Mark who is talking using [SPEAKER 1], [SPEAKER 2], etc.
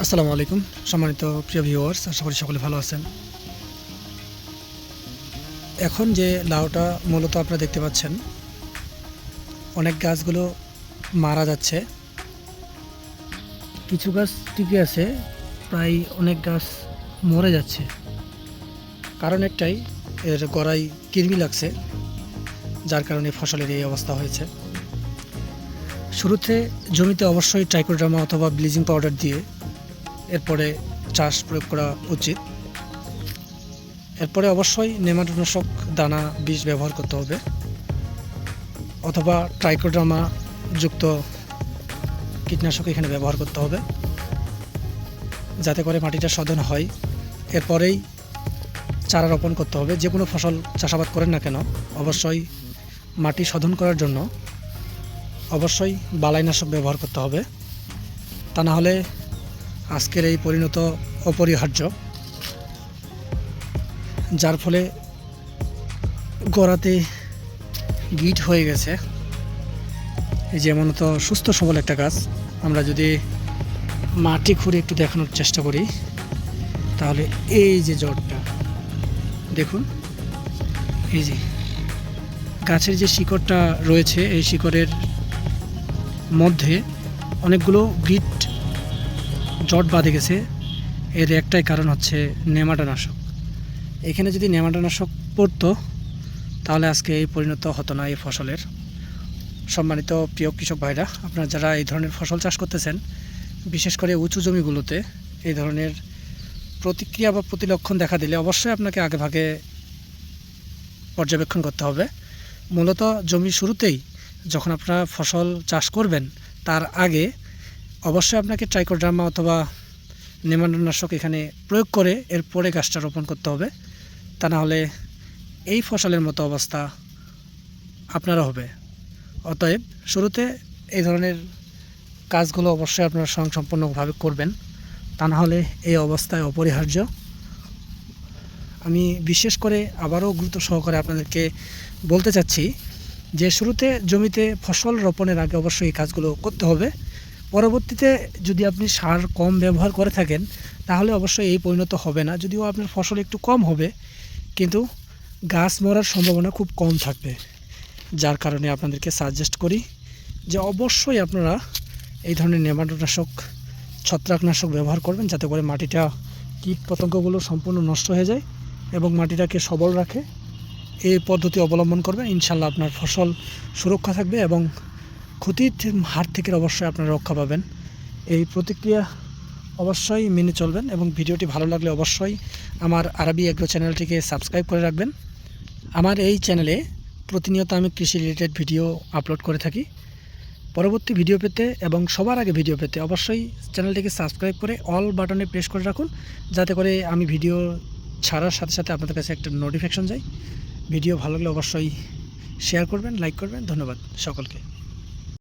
[SPEAKER 1] আসসালামু আলাইকুম, সম্মানিত প্রিয় ভিউয়ার্স আশা করি সকলে ভালো আছেন। এখন যে লাউটা মূলত আপনারা দেখতে পাচ্ছেন, অনেক গাছগুলো মারা যাচ্ছে। কিছু গাছ টিকে আছে, প্রায় অনেক গাছ মরে যাচ্ছে। কারণ একটাই, এর গড়াই কৃমি লাগছে, যার কারণে ফসলের এই অবস্থা হয়েছে। শুরুতে জমিতে অবশ্যই ট্রাইকোড্রামা অথবা ব্লিচিং পাউডার দিয়ে এরপরে চাষ প্রয়োগ করা উচিত। এরপরে অবশ্যই নেমাটোনাশক দানা বীজ ব্যবহার করতে হবে অথবা ট্রাইকোড্রামা যুক্ত কীটনাশক এখানে ব্যবহার করতে হবে যাতে করে মাটিটা শোধন হয়। এরপরেই চারা রোপণ করতে হবে। যে কোনো ফসল চাষাবাদ করেন না কেন, অবশ্যই মাটি শোধন করার জন্য অবশ্যই বালাইনাশক ব্যবহার করতে হবে। তা না হলে আজকের এই পরিণত অপরিহার্য, যার ফলে গড়াতে গিট হয়ে গেছে। এই যেমন তো সুস্থ সবল একটা গাছ, আমরা যদি মাটি খুঁড়ে একটু দেখানোর চেষ্টা করি, তাহলে এই যে জটটা দেখুন, এই যে গাছের যে শিকড়টা রয়েছে, এই শিকড়ের মধ্যে অনেকগুলো গিট জট বাঁধে গেছে। এর একটাই কারণ হচ্ছে নেমাটোনাশক। এখানে যদি নেমাটোনাশক পড়তো, তাহলে আজকে এই পরিণত হতো না এই ফসলের। সম্মানিত প্রিয় কৃষক ভাইরা, আপনারা যারা এই ধরনের ফসল চাষ করতেছেন, বিশেষ করে উঁচু জমিগুলোতে এই ধরনের প্রতিক্রিয়া বা প্রতিলক্ষণ দেখা দিলে অবশ্যই আপনাকে আগে ভাগে পর্যবেক্ষণ করতে হবে। মূলত জমি শুরুতেই যখন আপনারা ফসল চাষ করবেন, তার আগে অবশ্যই আপনাকে ট্রাইকোড্রামা অথবা নেমাটোনাশক এখানে প্রয়োগ করে এরপরে গাছটা রোপণ করতে হবে। তা না হলে এই ফসলের মতো অবস্থা আপনারা হবে। অতএব শুরুতে এই ধরনের কাজগুলো অবশ্যই আপনারা স্বয়ংসম্পূর্ণভাবে করবেন। তা না হলে এই অবস্থায় অপরিহার্য। আমি বিশেষ করে আবারও গুরুত্ব সহকারে আপনাদেরকে বলতে চাচ্ছি যে শুরুতে জমিতে ফসল রোপণের আগে অবশ্যই এই কাজগুলো করতে হবে। পরবর্তীতে যদি আপনি সার কম ব্যবহার করে থাকেন, তাহলে অবশ্যই এই পরিণত হবে না। যদিও আপনার ফসল একটু কম হবে, কিন্তু গাছ মরার সম্ভাবনা খুব কম থাকবে। যার কারণে আপনাদেরকে সাজেস্ট করি যে অবশ্যই আপনারা এই ধরনের নেমাটোনাশক, ছত্রাকনাশক ব্যবহার করবেন, যাতে করে মাটিটা কীট পতঙ্গগুলো সম্পূর্ণ নষ্ট হয়ে যায় এবং মাটিটাকে সবল রাখে। এই পদ্ধতি অবলম্বন করবেন। ইনশাল্লাহ আপনার ফসল সুরক্ষা থাকবে এবং ক্ষতির হার থেকে অবশ্যই আপনারা রক্ষা পাবেন। এই প্রতিক্রিয়া অবশ্যই মেনে চলবেন এবং ভিডিওটি ভালো লাগলে অবশ্যই আমার আরবি এগ্রো চ্যানেলটিকে সাবস্ক্রাইব করে রাখবেন। আমার এই চ্যানেলে প্রতিনিয়ত আমি কৃষি রিলেটেড ভিডিও আপলোড করে থাকি। পরবর্তী ভিডিও পেতে এবং সবার আগে ভিডিও পেতে অবশ্যই চ্যানেলটিকে সাবস্ক্রাইব করে অল বাটনে প্রেস করে রাখুন, যাতে করে আমি ভিডিও ছাড়ার সাথে সাথে আপনাদের কাছে একটা নোটিফিকেশন যায়। ভিডিও ভালো লাগলে অবশ্যই শেয়ার করবেন লাইক করবেন, ধন্যবাদ সকলকে।